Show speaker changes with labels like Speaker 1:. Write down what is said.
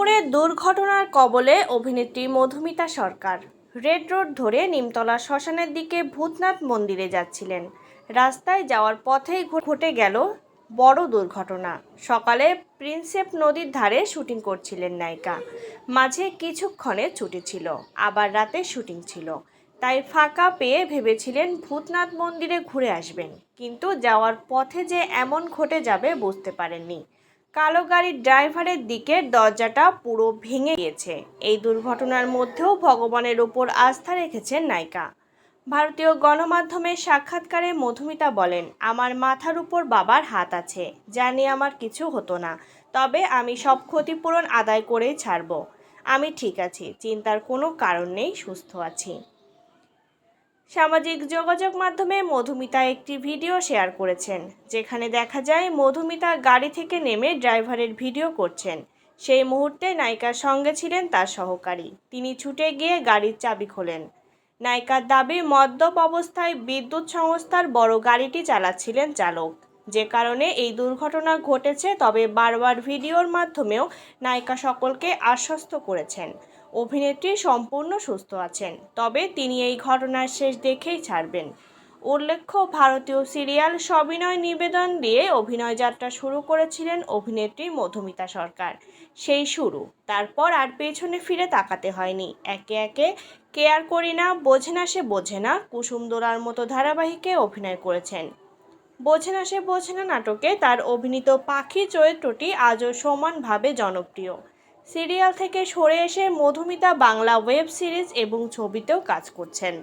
Speaker 1: দুর্গাপুরে দুর্ঘটনার কবলে অভিনেত্রী মধুমিতা সরকার। রেড রোড ধরে নিমতলা শ্মশানের দিকে ভূতনাথ মন্দিরে যাচ্ছিলেন। রাস্তায় যাওয়ার পথেই ঘটে গেল বড় দুর্ঘটনা। সকালে প্রিন্সেপ নদীর ধারে শুটিং করছিলেন নায়িকা। মাঝে কিছুক্ষণে ছুটি ছিল, আবার রাতে শুটিং ছিল। তাই ফাঁকা পেয়ে ভেবেছিলেন ভূতনাথ মন্দিরে ঘুরে আসবেন। কিন্তু যাওয়ার পথে যে এমন ঘটে যাবে বুঝতে পারেননি। কালো গাড়ির ড্রাইভারের দিকের দরজাটা পুরো ভেঙে গিয়েছে। এই দুর্ঘটনার মধ্যেও ভগবানের ওপর আস্থা রেখেছেন নায়িকা। ভারতীয় গণমাধ্যমের সাক্ষাৎকারে মধুমিতা বলেন, আমার মাথার উপর বাবার হাত আছে জানি আমার কিছু হতো না, তবে আমি সব ক্ষতিপূরণ আদায় করেই ছাড়ব। আমি ঠিক আছি, চিন্তার কোনো কারণ নেই, সুস্থ আছি। সামাজিক যোগাযোগ মাধ্যমে মধুমিতা একটি ভিডিও শেয়ার করেছেন, যেখানে দেখা যায় মধুমিতা গাড়ি থেকে নেমে ড্রাইভারের ভিডিও করছেন। সেই মুহূর্তে নায়িকার সঙ্গে ছিলেন তার সহকারী। তিনি ছুটে গিয়ে গাড়ির চাবি খোলেন। নায়িকার দাবি, মদ্যপ অবস্থায় বিদ্যুৎ সংস্থার বড় গাড়িটি চালাচ্ছিলেন চালক। যে কারণে এই দুর্ঘটনা ঘটেছে, তবে বারবার ভিডিওর মাধ্যমেও নায়িকা সকলকে আশ্বস্ত করেছেন। অভিনেত্রী সম্পূর্ণ সুস্থ আছেন, তবে তিনি এই ঘটনার শেষ দেখেই ছাড়বেন। উল্লেখ্য, ভারতীয় সিরিয়াল সবিনয় নিবেদন দিয়ে অভিনয় যাত্রা শুরু করেছিলেন অভিনেত্রী মধুমিতা সরকার। সেই শুরু, তারপর আর পেছনে ফিরে তাকাতে হয়নি। একে একে কেয়ার করি না, বোঝে না সে বোঝে না, কুসুম দোলার মতো ধারাবাহিকে অভিনয় করেছেন। বোঝে না সে বোঝে না নাটকে তার অভিনীত পাখি চরিত্রটি আজও সমানভাবে জনপ্রিয়। সিরিয়াল থেকে সরে এসে মধুমিতা বাংলা ওয়েব সিরিজ এবং ছবিতেও কাজ করছেন।